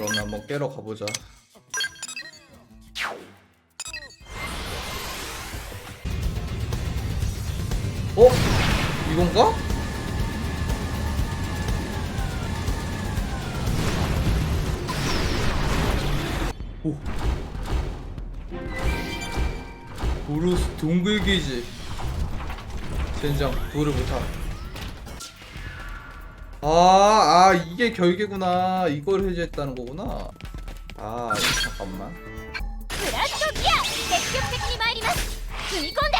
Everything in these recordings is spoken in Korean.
그럼 한번 깨러 가보자. 어? 이건가? 오. 브루스 동글기지. 젠장 돌을 못하. 아, 아 이게 결계구나. 이걸 해제했다는 거구나. 아, 잠깐만. ブラストギア積極的に参ります踏み込んで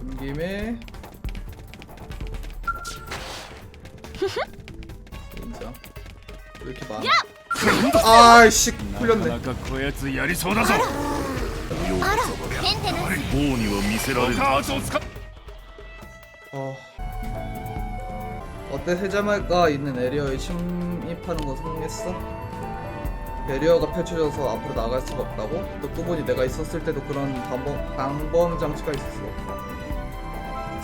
온 김에 인정. 왜 이렇게 많아? 아이씨 な 풀렸네. かなかこやつやりそうだぞ あらテンテナス王には見せられるカードを使っ 어. 어때 세자말가 있는 에리어에 침입하는 거 성공했어? 배리어가 펼쳐져서 앞으로 나갈 수가 없다고? 듣고 보니 내가 있었을 때도 그런 방범, 방범 장치가 있었어.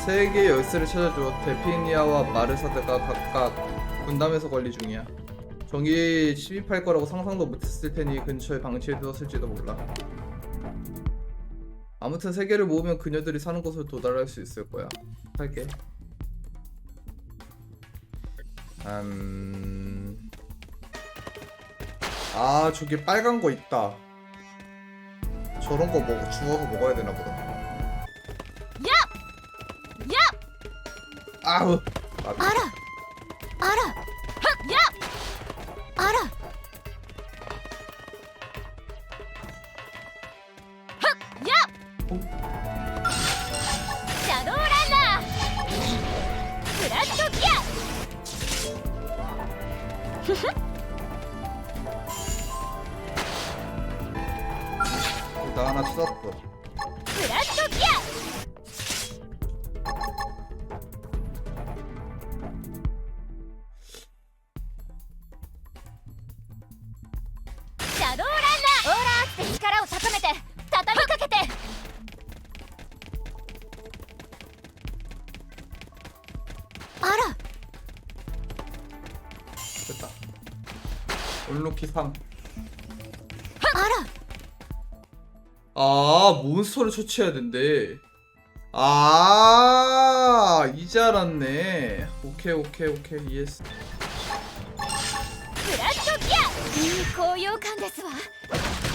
세 개의 열쇠를 찾아줘. 데피니아와 마르사드가 각각 분담해서 관리 중이야. 정이 침입할 거라고 상상도 못했을 테니 근처에 방치해 두었을지도 몰라. 아무튼 세 개를 모으면 그녀들이 사는 곳을 도달할 수 있을 거야. 할게. 음. 아, 저기 빨간 거 있다. 저런 거 먹어 주워서 먹어야 되나 보다. 야! 아우. 아, 力を高めて畳みかけてあら 됐다. 올로키 3. あら 아, 몬스터를 처치해야 된대. 아, 이제 알았네. 오케이, 오케이, 오케이, 이해했어. ブラストギアいい高揚感ですわ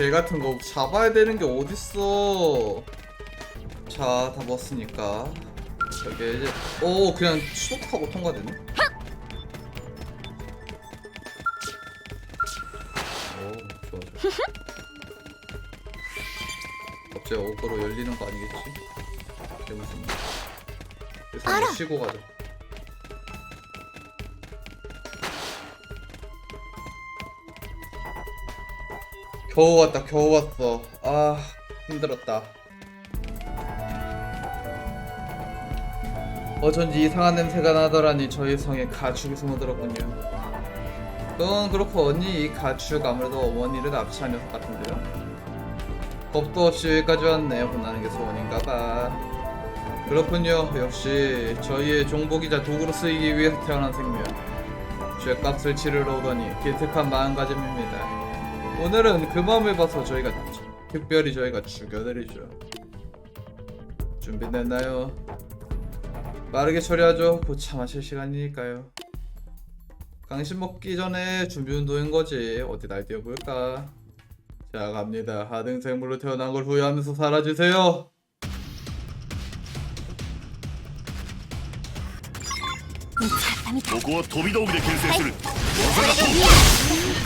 개 같은 거 잡아야 되는 게 어딨어. 자, 다 먹었으니까. 저게 이제, 오, 그냥 수독하고 통과되네. 오, 좋아, 좋아. 갑자기 어그로 열리는 거 아니겠지? 개무섭네. 그래서. 이거 쉬고 가자. 겨우 왔다 겨우 왔어. 아 힘들었다. 어쩐지 이상한 냄새가 나더라니 저희 성에 가축이 숨어들었군요. 그건 그렇고 언니 이 가축 아무래도 어머니를 납치한 녀석 같은데요? 겁도 없이 여기까지 왔네 혼나는 게 소원인가봐. 그렇군요. 역시 저희의 종복이자 도구로 쓰이기 위해서 태어난 생명. 죄값을 치르러 오더니 기특한 마음가짐입니다 오늘은 그 마음을 봐서 저희가 특별히 저희가 죽여드리죠. 준비됐나요? 빠르게 처리하죠. 곧 차 마실 시간이니까요. 강신 먹기 전에 준비 운동인 거지. 어디 날뛰어 볼까? 자 갑니다. 하등 생물로 태어난 걸 후회하면서 살아주세요. ここは飛び道具で牽制するそれでギア高圧の攻撃よろしくて射撃圧で追い打ちだ種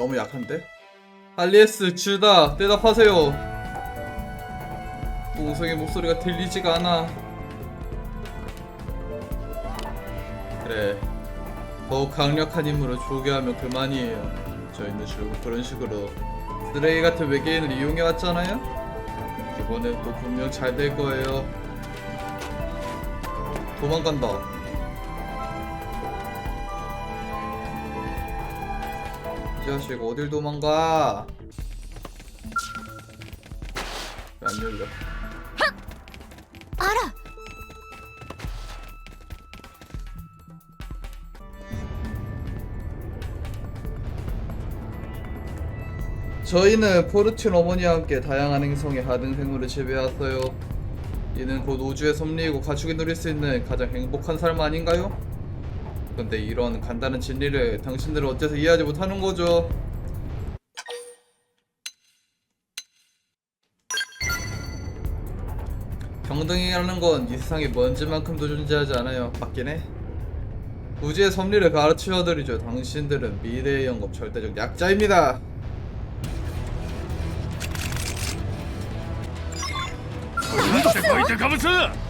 너무 약한데? 알리에스 주다 대답하세요. 동성의 목소리가 들리지가 않아. 그래 더욱 강력한 힘으로 조교하면 그만이에요. 저희는 주로 그런 식으로 쓰레기 같은 외계인을 이용해왔잖아요? 이번엔 또 분명 잘 될 거예요. 도망간다 자식 어딜 도망가? 왜안 열려? あら 저희는 포르튠 어머니와 함께 다양한 행성의 하등 생물을 재배했어요. 이는 곧 우주의 섭리이고 가축이 누릴 수 있는 가장 행복한 삶 아닌가요? 근데 이런 간단한 진리를 당신들은 어째서 이해하지 못하는 거죠? 평등이라는 건 이 세상에 먼지만큼도 존재하지 않아요. 맞긴 해. 우주의 섭리를 가르치어드리죠. 당신들은 미래의 영업 절대적 약자입니다. 가만있어!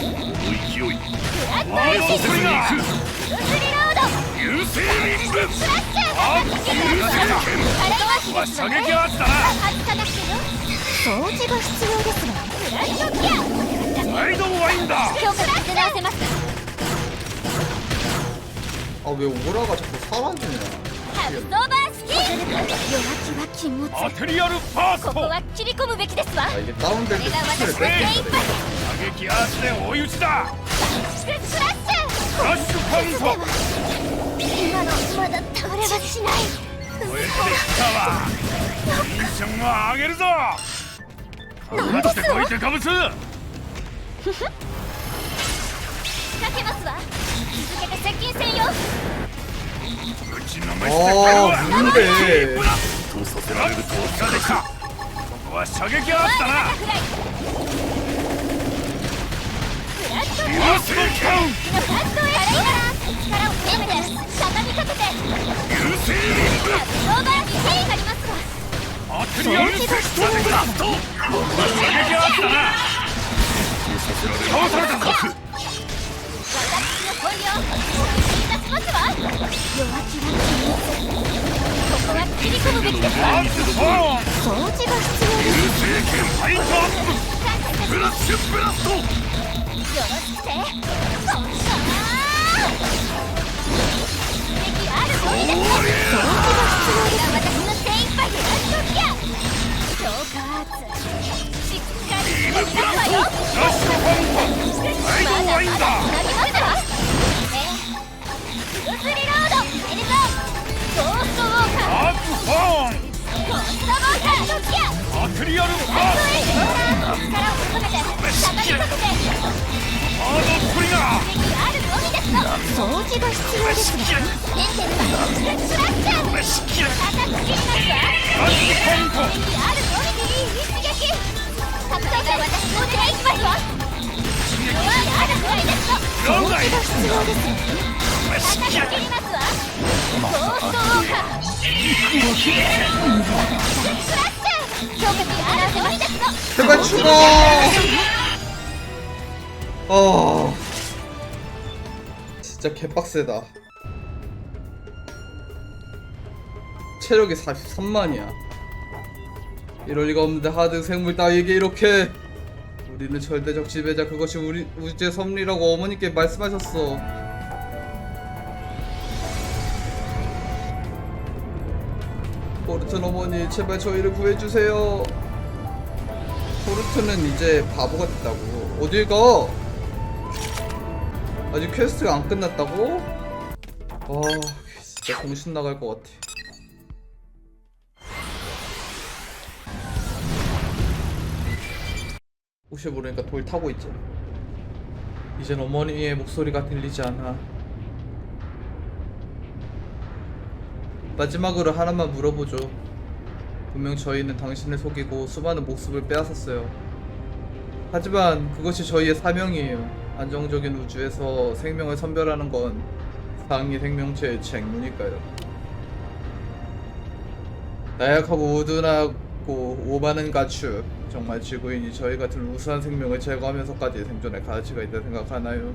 この勢いリーが必要ですがラドて直せます아왜 오라가 자꾸 사라지냐 ーバーアテリアルファースト。ここは切り込むべきですわこれが私の精一杯打撃アーチで追い打ちだバッシクラッシュクラッシュ。カウント今のまだ倒れはしない。超えてきたわテンションを上げるぞ。何ですのてカブスふふ仕掛けますわ。続けて接近せよ。ちのめしてくれるわあーなんでブラッとさせられるとはできたここは射撃アーチだなバタフライブラッド優勢カウンのフラットへ力を込めて畳みかけて優勢リングハブソーバースキーになりますわマテリアルフェクトブラストここは射撃アーチだな倒されたか私の本領お見せいた しますわ弱気は禁物ここは切り込むべきですわ掃除が必要です優勢権ファイトアップブラッシュブラストよろしくてそんな敵あるのみです。掃除が必要です私の精一杯でラストギア強化アーツしっかり決めてくださいよラッシュカウントサイドワインダー必要です 제발 죽어. 어. 진짜 개빡세다. 체력이 43만이야. 이럴 리가 없는데 하드 생물 따위에게 이렇게 우리는 절대적 지배자 그것이 우리 우주의 섭리라고 어머니께 말씀하셨어. 포르튼 어머니 제발 저희를 구해주세요. 포르튼은 이제 바보가 됐다고. 어딜 가? 아직 퀘스트가 안 끝났다고? 와 진짜 정신 나갈 것 같아. 혹시 모르니까 돌 타고 있지? 이젠 어머니의 목소리가 들리지 않아 마지막으로 하나만 물어보죠. 분명 저희는 당신을 속이고 수많은 목숨을 빼앗았어요. 하지만 그것이 저희의 사명이에요. 안정적인 우주에서 생명을 선별하는 건 상위 생명체의 책무니까요. 나약하고 우둔하고 오만한 가축 정말 지구인이 저희 같은 우수한 생명을 제거하면서까지 생존할 가치가 있다 생각하나요?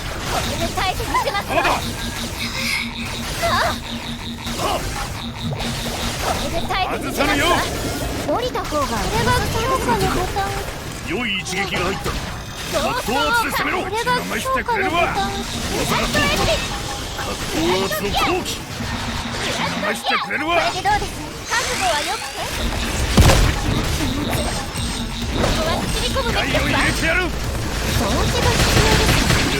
れで耐えてみせますそうだこれで耐えてみせます外さぬよ降りた方がこれが強化のボタン良い一撃が入った強高圧で攻めろこれが強化のボタン我慢ブラストエッジ高圧の好機我慢してくれるわこれでどうです覚悟はよくてここは包み込むべきです害を入れてやる装置が必要です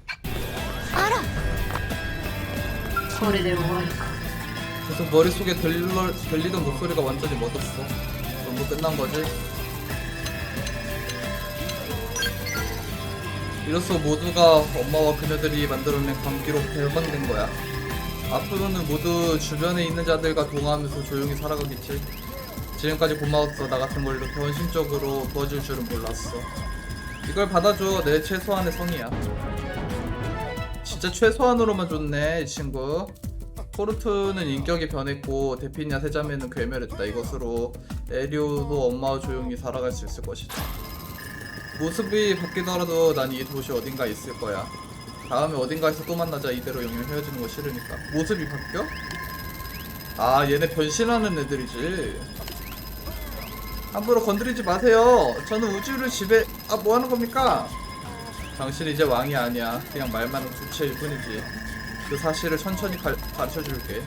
소리 내고 하니까. 계속 머릿속에 들러, 들리던 목소리가 완전히 멎었어. 전부 끝난 거지? 이로써 모두가 엄마와 그녀들이 만들어낸 감기로 배반된 거야. 앞으로는 모두 주변에 있는 자들과 동화하면서 조용히 살아가겠지. 지금까지 고마웠어. 나 같은 걸로 더 헌신적으로 도와줄 줄은 몰랐어. 이걸 받아줘. 내 최소한의 성의야. 진짜 최소한으로만 줬네 이 친구 포르투는 인격이 변했고 데피냐 세자매는 괴멸했다. 이것으로 에리오도 엄마와 조용히 살아갈 수 있을 것이다. 모습이 바뀌더라도 난 이 도시 어딘가 있을 거야. 다음에 어딘가에서 또 만나자 이대로 영영 헤어지는 거 싫으니까. 모습이 바뀌어? 아 얘네 변신하는 애들이지. 함부로 건드리지 마세요. 저는 우주를 지배... 아 뭐하는 겁니까? 당신 이제 왕이 아니야. 그냥 말만 주체일 뿐이지. 그 사실을 천천히 가, 가르쳐 줄게.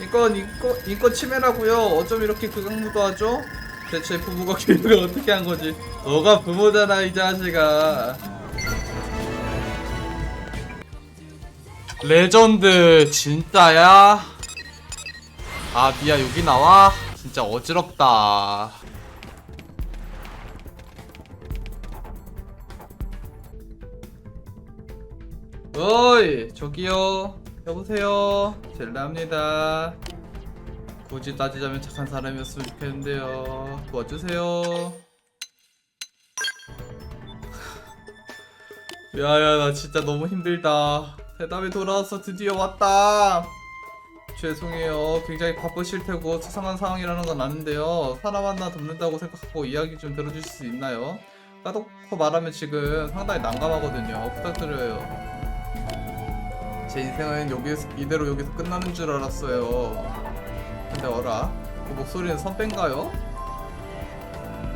이건 인권, 인권 침해라고요. 어쩜 이렇게 극악무도 하죠? 대체 부모가 교육을 어떻게 한 거지? 너가 부모잖아 이 자식아. 레전드 진짜야? 아 미야 여기 나와? 진짜 어지럽다. 어이 저기요. 여보세요. 젤라입니다. 굳이 따지자면 착한 사람이었으면 좋겠는데요. 도와주세요. 야야 나 진짜 너무 힘들다. 대답이 돌아와서 드디어 왔다. 죄송해요. 굉장히 바쁘실 테고 수상한 상황이라는 건 아는데요. 사람 하나 돕는다고 생각하고 이야기 좀 들어주실 수 있나요? 까놓고 말하면 지금 상당히 난감하거든요. 부탁드려요 제 인생은 여기서 이대로 여기서 끝나는 줄 알았어요. 근데 어라? 그 목소리는 선배인가요?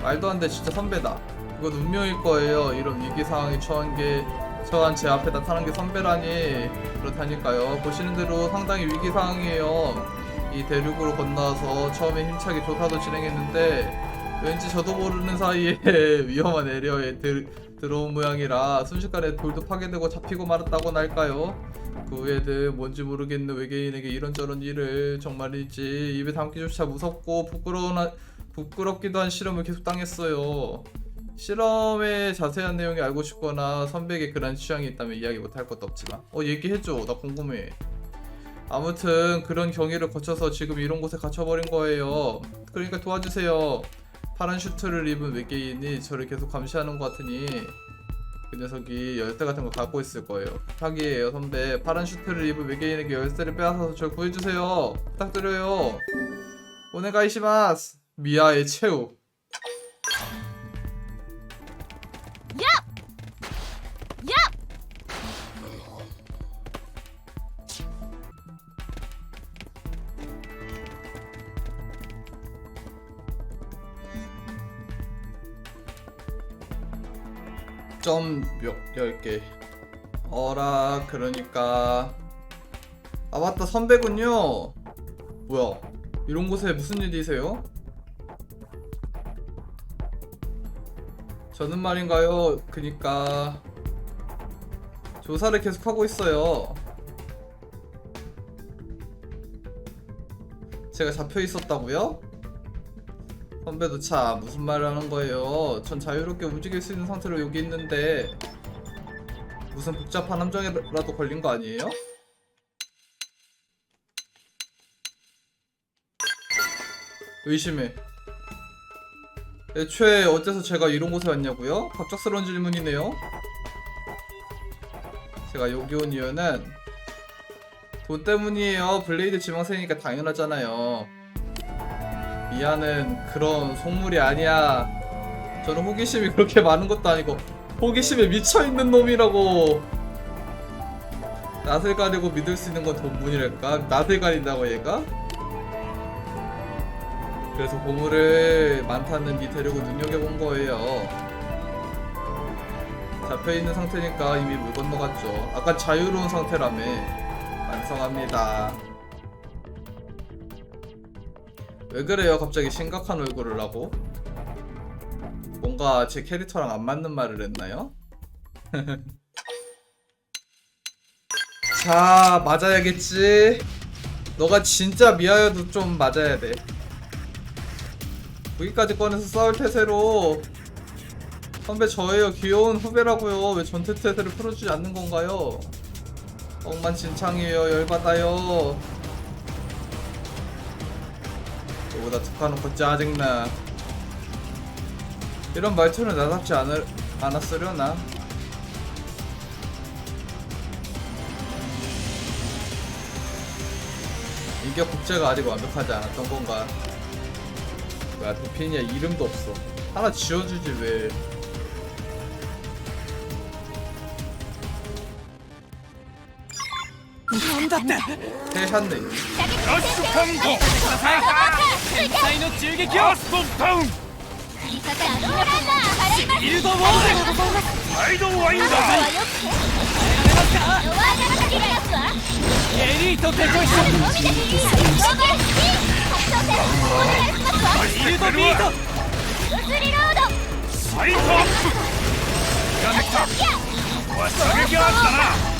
말도 안 돼 진짜 선배다. 이건 운명일 거예요. 이런 위기 상황에 처한 게 처한 제 앞에 나타난 게 선배라니. 그렇다니까요. 보시는 대로 상당히 위기 상황이에요. 이 대륙으로 건너서 처음에 힘차게 조사도 진행했는데 왠지 저도 모르는 사이에 위험한 에리어에 들, 들어온 모양이라 순식간에 돌도 파괴되고 잡히고 말았다고 할까요? 그 후에는 뭔지 모르겠는 외계인에게 이런저런 일을 정말이지 입에 담기조차 무섭고 부끄러운 한- 부끄럽기도 한 실험을 계속 당했어요. 실험의 자세한 내용이 알고 싶거나 선배에게 그런 취향이 있다면 이야기 못할 것도 없지만. 어 얘기해줘. 나 궁금해. 아무튼 그런 경위를 거쳐서 지금 이런 곳에 갇혀버린 거예요. 그러니까 도와주세요 파란 슈트를 입은 외계인이 저를 계속 감시하는 것 같으니 그 녀석이 열쇠 같은 거 갖고 있을 거예요. 부탁이에요 선배. 파란 슈트를 입은 외계인에게 열쇠를 빼앗아서 절 구해주세요. 부탁드려요. 오네가이시마스. 미아의 최후 점몇 10개. 어라 그러니까. 아 맞다. 선배군요. 뭐야? 이런 곳에 무슨 일이세요? 저는 말인가요? 그니까. 조사를 계속하고 있어요. 제가 잡혀 있었다고요? 선배도 참 무슨 말을 하는 거예요. 전 자유롭게 움직일 수 있는 상태로 여기 있는데 무슨 복잡한 함정이라도 걸린 거 아니에요? 의심해. 애초에 어째서 제가 이런 곳에 왔냐고요? 갑작스러운 질문이네요. 제가 여기 온 이유는 돈 때문이에요. 블레이드 지망생이니까 당연하잖아요. 미아는 그런 속물이 아니야. 저는 호기심이 그렇게 많은 것도 아니고 호기심에 미쳐있는 놈이라고. 낯을 가리고 믿을 수 있는 건 돈뿐이랄까? 낯을 가린다고 얘가? 그래서 보물을 많다는 니 데리고 눈여겨본 거예요. 잡혀있는 상태니까 이미 물 건너갔죠. 아까 자유로운 상태라며. 반성합니다. 왜 그래요? 갑자기 심각한 얼굴을 하고? 뭔가 제 캐릭터랑 안 맞는 말을 했나요? 자, 맞아야겠지. 너가 진짜 미아여도 좀 맞아야 돼. 무기까지 꺼내서 싸울 태세로 선배 저예요. 귀여운 후배라고요. 왜 전투 태세를 풀어주지 않는 건가요? 엉망진창이에요. 열받아요. 너보다 특화놓고 짜증나 이런 말투는 나답지 않을, 않았으려나 인격 국제가 아직 완벽하지 않았던 건가 뭐야 도피니아 이름도 없어 하나 지어주지 왜 해셨네 가스 全体の銃撃をアストンタウン。方か。がであった。な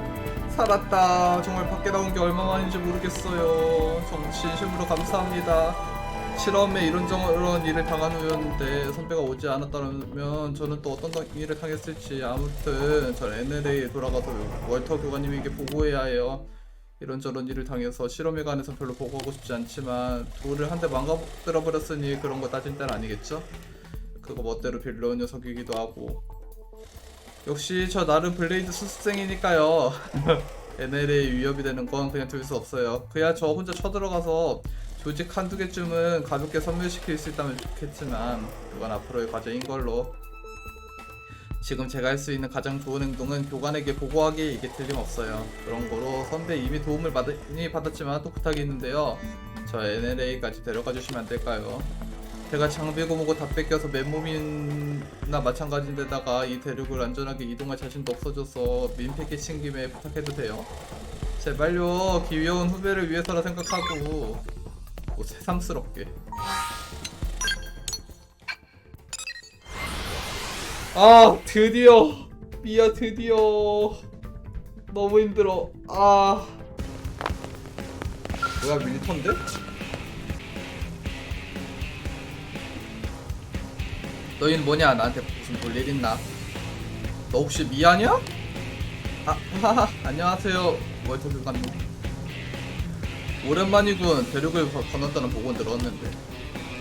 살았다. 정말 밖에 나온 게 얼마만인지 모르겠어요. 정말 진심으로 감사합니다. 실험에 이런저런 일을 당한 후였는데 선배가 오지 않았다면 저는 또 어떤 당- 일을 당했을지. 아무튼 전 NLA에 돌아가서 월터 교관님에게 보고해야 해요. 이런저런 일을 당해서 실험에 관해서 별로 보고하고 싶지 않지만 돌을 한 대 망가뜨려 버렸으니 그런 거 따진 때는 아니겠죠? 그 그거 멋대로 빌려온 녀석이기도 하고 역시 저 나름 블레이드 수습생이니까요 NLA 위협이 되는 건 그냥 둘 수 없어요 그야 저 혼자 쳐들어가서 조직 한두 개쯤은 가볍게 선멸시킬 수 있다면 좋겠지만 그건 앞으로의 과제인 걸로 지금 제가 할 수 있는 가장 좋은 행동은 교관에게 보고하기 이게 틀림없어요. 그런 거로 선배 이미 도움을 많이 받았지만 또 부탁이 있는데요. 저 NLA까지 데려가 주시면 안 될까요? 제가 장비고 뭐고 다 뺏겨서 맨몸이나 마찬가지인데다가 이 대륙을 안전하게 이동할 자신도 없어져서 민폐 끼친 김에 부탁해도 돼요. 제발요 귀여운 후배를 위해서라 생각하고. 뭐 새삼스럽게. 아 드디어. 미야 드디어. 너무 힘들어. 아. 뭐야 밀턴데? 너희는 뭐냐 나한테 무슨 볼일 있나 너 혹시 미야냐? 아 하하 안녕하세요 월터 교관님 오랜만이군 대륙을 거- 건넜다는 보고는 들었는데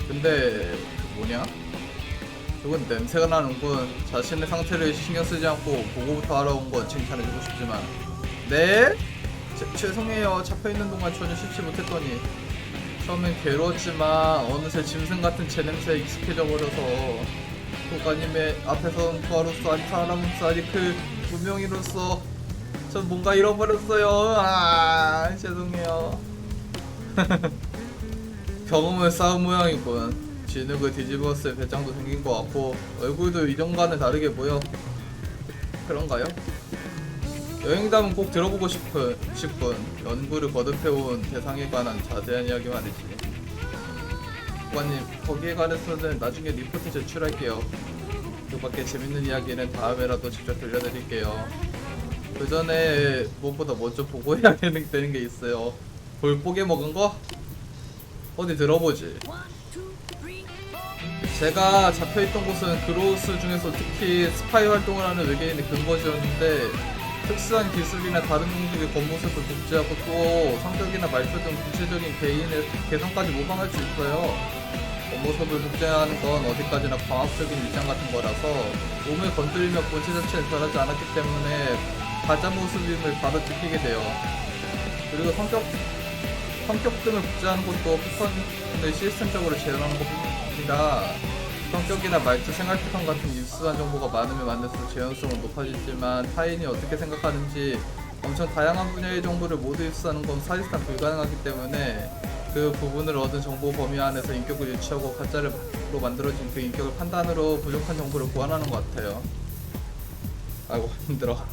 근데 그 뭐냐? 조금 냄새가 나는군. 자신의 상태를 신경 쓰지 않고 보고부터 알아온 건 칭찬해주고 싶지만. 네? 제- 죄송해요. 잡혀있는 동안 전혀 씻지 못했더니. 처음엔 괴로웠지만 어느새 짐승 같은 제 냄새에 익숙해져 버려서 국가님의 앞에선 부하로서 사람으로서 아니 그 무명이로서 전 뭔가 잃어버렸어요. 아 죄송해요. 경험을 쌓은 모양이군. 진흙을 뒤집었을 배짱도 생긴 것 같고 얼굴도 이전과는 다르게 보여. 그런가요? 여행담은 꼭 들어보고 싶은 싶은 연구를 거듭해온 대상에 관한 자세한 이야기 말이지. 국관님 거기에 관해서는 나중에 리포트 제출할게요. 그 밖에 재밌는 이야기는 다음에라도 직접 들려드릴게요. 그 전에 무엇보다 먼저 보고해야 되는, 되는 게 있어요. 돌보게 먹은 거? 어디 들어보지. 제가 잡혀있던 곳은 그로스 중에서 특히 스파이 활동을 하는 외계인의 근거지였는데 특수한 기술이나 다른 종족의 겉모습을 복제하고 또 성격이나 말투 등 구체적인 개인의 개성까지 모방할 수 있어요. 겉모습을 복제하는 건 어디까지나 과학적인 일장 같은 거라서 몸을 건드리며 본체 자체는 변하지 않았기 때문에 가짜 모습임을 바로 느끼게 돼요. 그리고 성격 성격 등을 복제하는 것도 패턴을 시스템적으로 재현하는 것입니다. 성격이나 말투, 생활 패턴 같은 유수한 정보가 많으면 많을수록 재현성은 높아지지만 타인이 어떻게 생각하는지 엄청 다양한 분야의 정보를 모두 입수하는 건 사실상 불가능하기 때문에 그 부분을 얻은 정보 범위 안에서 인격을 유치하고 가짜로 만들어진 그 인격을 판단으로 부족한 정보를 보완하는 것 같아요. 아이고 힘들어.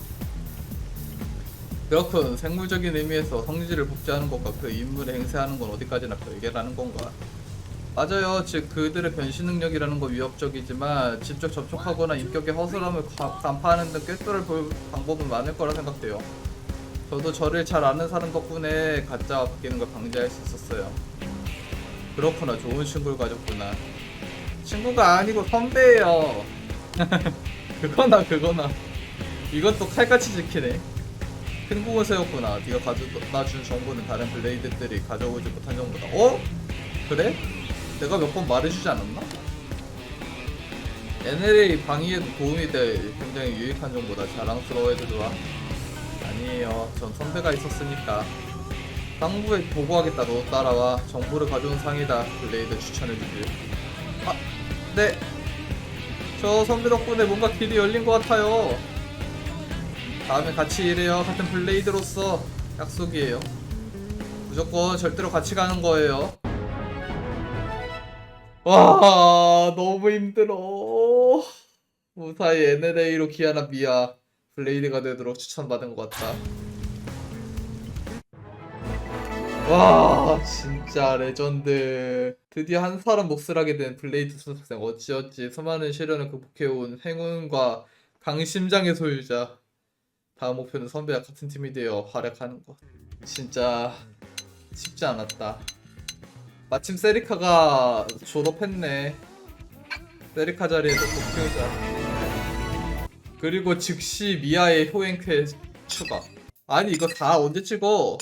그렇군 생물적인 의미에서 성질을 복제하는 것과 그 인물의 행세하는 건 어디까지나 별개라는 건가 맞아요 즉 그들의 변신 능력이라는 건 위협적이지만 직접 접촉하거나 인격의 허술함을 가- 간파하는 등 꿰뚫을 볼 방법은 많을 거라 생각돼요 저도 저를 잘 아는 사람 덕분에 가짜와 바뀌는 걸 방지할 수 있었어요 그렇구나 좋은 친구를 가졌구나 친구가 아니고 선배예요 그거나 그거나 이것도 칼같이 지키네 큰 세웠구나. 네가 가져다 준 정보는 다른 블레이드들이 가져오지 못한 정보다. 어? 그래? 내가 몇 번 말해주지 않았나? NLA 방위에도 도움이 될 굉장히 유익한 정보다 자랑스러워해도 좋아. 아니에요. 전 선배가 있었으니까. 상부에 보고하겠다. 너 따라와. 정보를 가져온 상이다. 블레이드 추천해주지. 아, 네. 저 선배 덕분에 뭔가 길이 열린 것 같아요. 다음에 같이 일해요. 같은 블레이드로서 약속이에요. 무조건 절대로 같이 가는 거예요. 와 너무 힘들어. 무사히 NLA로 기아나 미아 블레이드가 되도록 추천받은 것 같다. 와 진짜 레전드 드디어 한 사람 몫을 하게 된 블레이드 수습생 어찌어찌 수많은 시련을 극복해온 행운과 강심장의 소유자 다음 목표는 선배와 같은 팀이 되어 활약하는 것. 진짜 쉽지 않았다. 마침 세리카가 졸업했네. 세리카 자리에서 또 키우자. 그리고 즉시 미아의 효행 퀘 추가. 아니 이거 다 언제 찍어?